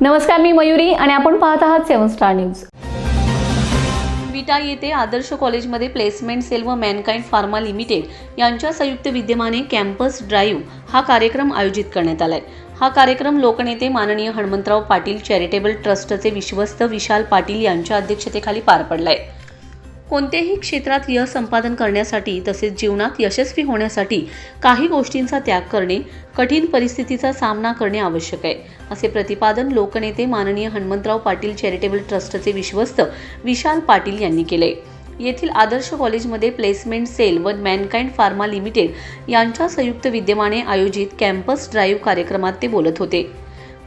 नमस्कार मी मयुरी आणि आपण पाहत आहात सेवन स्टार न्यूज. विटा येथे आदर्श कॉलेजमध्ये प्लेसमेंट सेल व मॅनकाइंड फार्मा लिमिटेड यांच्या संयुक्त विद्यमाने कॅम्पस ड्राईव्ह हा कार्यक्रम आयोजित करण्यात आलाय. हा कार्यक्रम लोकनेते माननीय हणमंतराव पाटील चॅरिटेबल ट्रस्टचे विश्वस्त विशाल पाटील यांच्या अध्यक्षतेखाली पार पडलाय. कोणत्याही क्षेत्रात यश संपादन करण्यासाठी तसेच जीवनात यशस्वी होण्यासाठी काही गोष्टींचा त्याग करणे कठीण परिस्थितीचा सामना करणे आवश्यक आहे. असे प्रतिपादन लोकनेते माननीय हनुमंतराव पाटील चॅरिटेबल ट्रस्टचे विश्वस्त विशाल पाटील यांनी केले. येथील आदर्श कॉलेजमध्ये प्लेसमेंट सेल व मॅनकाइंड फार्मा लिमिटेड यांच्या संयुक्त विद्यमाने आयोजित कॅम्पस ड्राईव्ह कार्यक्रमात ते बोलत होते.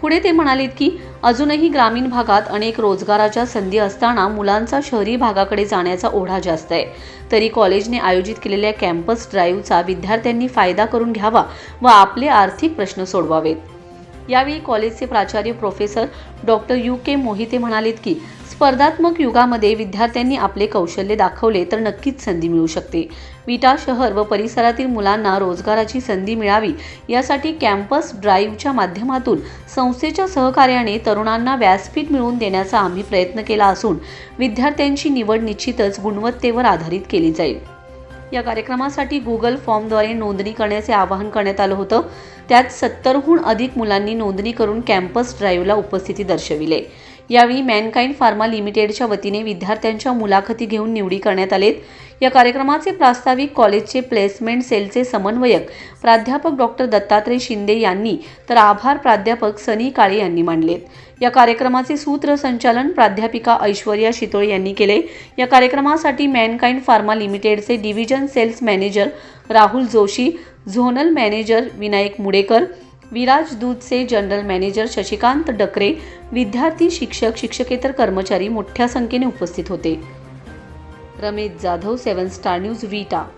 पुढे ते म्हणालेत की अजूनही ग्रामीण भागात अनेक रोजगाराच्या संधी असताना मुलांचा शहरी भागाकडे जाण्याचा ओढा जास्त आहे. तरी कॉलेजने आयोजित केलेल्या कॅम्पस ड्राईव्हचा विद्यार्थ्यांनी फायदा करून घ्यावा व आपले आर्थिक प्रश्न सोडवावेत. यावेळी कॉलेजचे प्राचार्य professor doctor U K Mohite म्हणालेत की स्पर्धात्मक युगामध्ये विद्यार्थ्यांनी आपले कौशल्य दाखवले तर नक्कीच संधी मिळू शकते. विटा शहर व परिसरातील मुलांना रोजगाराची संधी मिळावी यासाठी कॅम्पस ड्राईव्हच्या माध्यमातून संस्थेच्या सहकार्याने तरुणांना व्यासपीठ मिळवून देण्याचा आम्ही प्रयत्न केला असून विद्यार्थ्यांची निवड निश्चितच गुणवत्तेवर आधारित केली जाईल. या कार्यक्रमासाठी गुगल फॉर्मद्वारे नोंदणी करण्याचे आवाहन करण्यात आलं होतं. त्यात सत्तरहून अधिक मुलांनी नोंदणी करून कॅम्पस ड्राईव्हला उपस्थिती दर्शविले. यावेळी मॅनकाइंड फार्मा लिमिटेडच्या वतीने विद्यार्थ्यांच्या मुलाखती घेऊन निवडी करण्यात आलेत. या कार्यक्रमाचे प्रास्ताविक कॉलेजचे प्लेसमेंट सेलचे समन्वयक प्राध्यापक डॉक्टर दत्तात्रय शिंदे यांनी तर आभार प्राध्यापक सनी काळे यांनी मांडलेत या कार्यक्रमाचे सूत्रसंचालन प्राध्यापिका ऐश्वर्या शितोळे यांनी केले. या कार्यक्रमासाठी मॅनकाइंड फार्मा लिमिटेडचे division sales manager Rahul Joshi zonal manager Vinayak Mudekar Viraj दूधचे general manager Shashikant Dakre विद्यार्थी शिक्षक शिक्षकेतर कर्मचारी मोठ्या संख्येने उपस्थित होते. Ramesh Jadhav seven star news Vita.